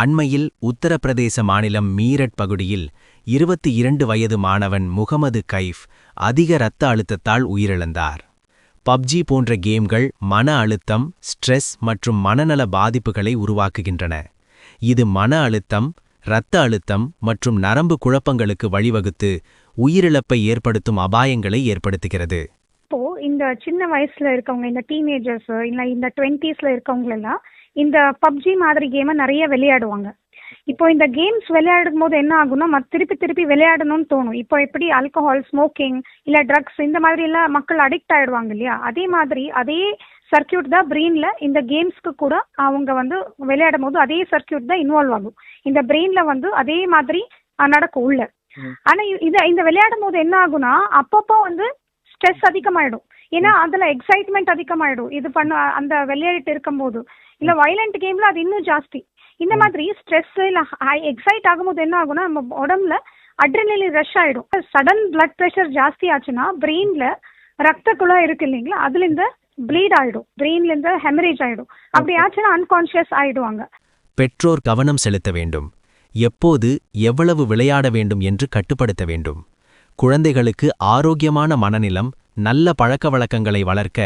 அண்மையில் உத்தரப்பிரதேச மாநிலம் மீரட் பகுதியில் இருபத்தி இரண்டு வயது மாணவன் முகமது கைஃப் அதிக இரத்த அழுத்தத்தால் உயிரிழந்தார். பப்ஜி போன்ற கேம்கள் மன அழுத்தம் ஸ்ட்ரெஸ் மற்றும் மனநல பாதிப்புகளை உருவாக்குகின்றன. இது மன அழுத்தம் இரத்த அழுத்தம் மற்றும் நரம்பு குழப்பங்களுக்கு வழிவகுத்து உயிரிழப்பை ஏற்படுத்தும் அபாயங்களை ஏற்படுத்துகிறது. இப்போ இந்த சின்ன வயசுல இருக்கவங்க இந்த டீனேஜர்ஸ் இல்ல இந்த டுவெண்ட்டீஸ்ல இருக்கவங்க எல்லாம் இந்த பப்ஜி மாதிரி கேமை நிறைய விளையாடுவாங்க. இப்போ இந்த கேம்ஸ் விளையாடும் போது என்ன ஆகும்னா மத் திருப்பி திருப்பி விளையாடணும்னு தோணும். இப்போ எப்படி ஆல்கஹால் ஸ்மோக்கிங் இல்ல ட்ரக்ஸ் இந்த மாதிரி எல்லாம் மக்கள் அடிக்ட் ஆயிடுவாங்க இல்லையா? அதே மாதிரி அதே சர்க்கியூட் தான் பிரெயின்ல இந்த கேம்ஸ்க்கு கூட அவங்க வந்து விளையாடும் போது அதே சர்க்கியூட் தான் இன்வால்வ் ஆகும். இந்த பிரெயின்ல வந்து அதே மாதிரி நடக்கும் உள்ள. ஆனா இது இந்த விளையாடும் போது என்ன ஆகும்னா அப்பப்போ வந்து ஸ்ட்ரெஸ் அதிகமாயிடும். ஏன்னா அதுல எக்ஸைட்மெண்ட் அதிகமாயிடும். இது பண்ண அந்த விளையாடிட்டு இருக்கும்போது. இல்ல வயலண்ட் கேம்ல அது இன்னும் ஜாஸ்தி. இந்த மாதிரி ஸ்ட்ரெஸ் இல்ல எக்ஸைட் ஆகும்போது என்ன ஆகும்னா நம்ம உடம்புல அட்ரினலின் ரஷ் ஆயிடும். சடன் பிளட் ப்ரெஷர் ஜாஸ்தி ஆச்சுன்னா பிரெயின்ல ரத்த குழாய் இருக்கு இல்லைங்களா? அதுல இருந்து ப்ளீட் ஆயிடும். பிரெயின்ல இருந்து ஹெமரேஜ் ஆயிடும். அப்படி ஆச்சுன்னா அன்கான்ஷியஸ் ஆயிடுவாங்க. பெற்றோர் கவனம் செலுத்த வேண்டும். எப்போது எவ்வளவு விளையாட வேண்டும் என்று கட்டுப்படுத்த வேண்டும். குழந்தைகளுக்கு ஆரோக்கியமான மனநிலம் நல்ல பழக்கவழக்கங்களை வளர்க்க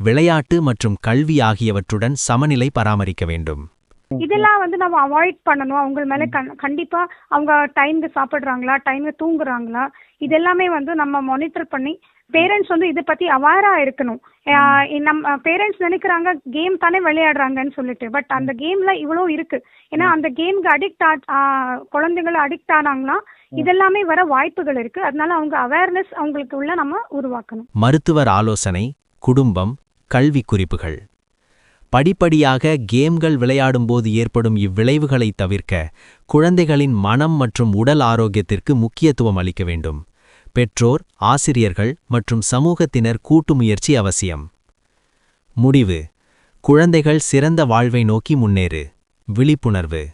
விளையாட்டு மற்றும் கல்வி ஆகியவற்றுடன் சமநிலை பராமரிக்க வேண்டும். இதெல்லாம் வந்து நம்ம அவாய்ட் பண்ணணும். அவங்க மேல கண் கண்டிப்பா அவங்க டைம்க்கு சாப்பிடுறாங்களா டைம்க்கு தூங்குறாங்களா இது எல்லாமே வந்து நம்ம மானிட்டர் பண்ணி பேரண்ட்ஸ் வந்து இதை பத்தி அவேரா இருக்கணும். நம்ம பேரண்ட்ஸ் நினைக்கிறாங்க கேம் தானே விளையாடுறாங்கன்னு சொல்லிட்டு பட் அந்த கேம்ல இவ்வளோ இருக்கு. ஏன்னா அந்த கேம்க்கு அடிக்ட் ஆ குழந்தைகள் அடிக்ட் ஆனாங்கன்னா இதெல்லாமே வர வாய்ப்புகள் இருக்கு. அதனால அவங்க அவேர்னஸ் அவங்களுக்கு உள்ள நம்ம உருவாக்கணும். மருத்துவர் ஆலோசனை குடும்பம் கல்வி குறிப்புகள். படிப்படியாக கேம்கள் விளையாடும்போது ஏற்படும் இவ்விளைவுகளை தவிர்க்க குழந்தைகளின் மனம் மற்றும் உடல் ஆரோக்கியத்திற்கு முக்கியத்துவம் அளிக்க வேண்டும். பெற்றோர் ஆசிரியர்கள் மற்றும் சமூகத்தினர் கூட்டு முயற்சி அவசியம். முடிவு. குழந்தைகள் சிறந்த வாழ்வை நோக்கி முன்னேறு. விழிப்புணர்வு.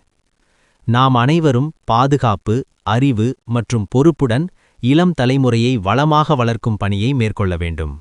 நாம் அனைவரும் பாதுகாப்பு அறிவு மற்றும் பொறுப்புடன் இளம் தலைமுறையை வளமாக வளர்க்கும் பணியை மேற்கொள்ள வேண்டும்.